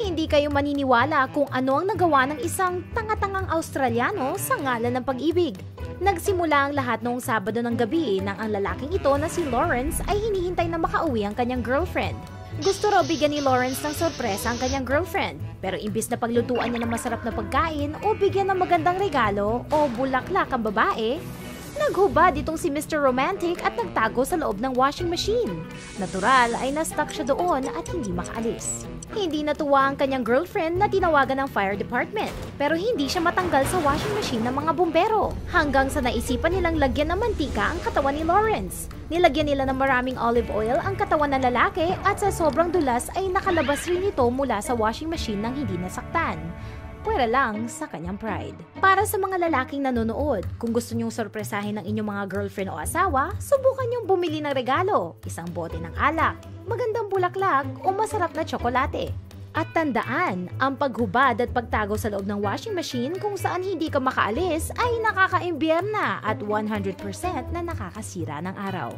Hindi kayo maniniwala kung ano ang nagawa ng isang tanga-tangang Australiano sa ngalan ng pag-ibig. Nagsimula ang lahat noong Sabado ng gabi nang ang lalaking ito na si Lawrence ay hinihintay na makauwi ang kanyang girlfriend. Gusto raw bigyan ni Lawrence ng sorpresa ang kanyang girlfriend, pero imbis na paglutuan niya ng masarap na pagkain o bigyan ng magandang regalo o bulaklak ang babae, Naghubad itong si Mr. Romantic at nagtago sa loob ng washing machine. Natural ay na-stuck siya doon at hindi makaalis. Hindi natuwa ang kanyang girlfriend na tinawagan ng fire department, pero hindi siya matanggal sa washing machine ng mga bumbero. Hanggang sa naisipan nilang lagyan ng mantika ang katawan ni Lawrence. Nilagyan nila ng maraming olive oil ang katawan ng lalaki at sa sobrang dulas ay nakalabas rin ito mula sa washing machine ng hindi nasaktan pwera lang sa kanyang pride. Para sa mga lalaking nanonood, kung gusto nyong sorpresahin ng inyong mga girlfriend o asawa, subukan nyong bumili ng regalo, isang bote ng alak, magandang bulaklak o masarap na tsokolate. At tandaan, ang paghubad at pagtago sa loob ng washing machine kung saan hindi ka makaalis ay nakakaimbierna at 100% na nakakasira ng araw.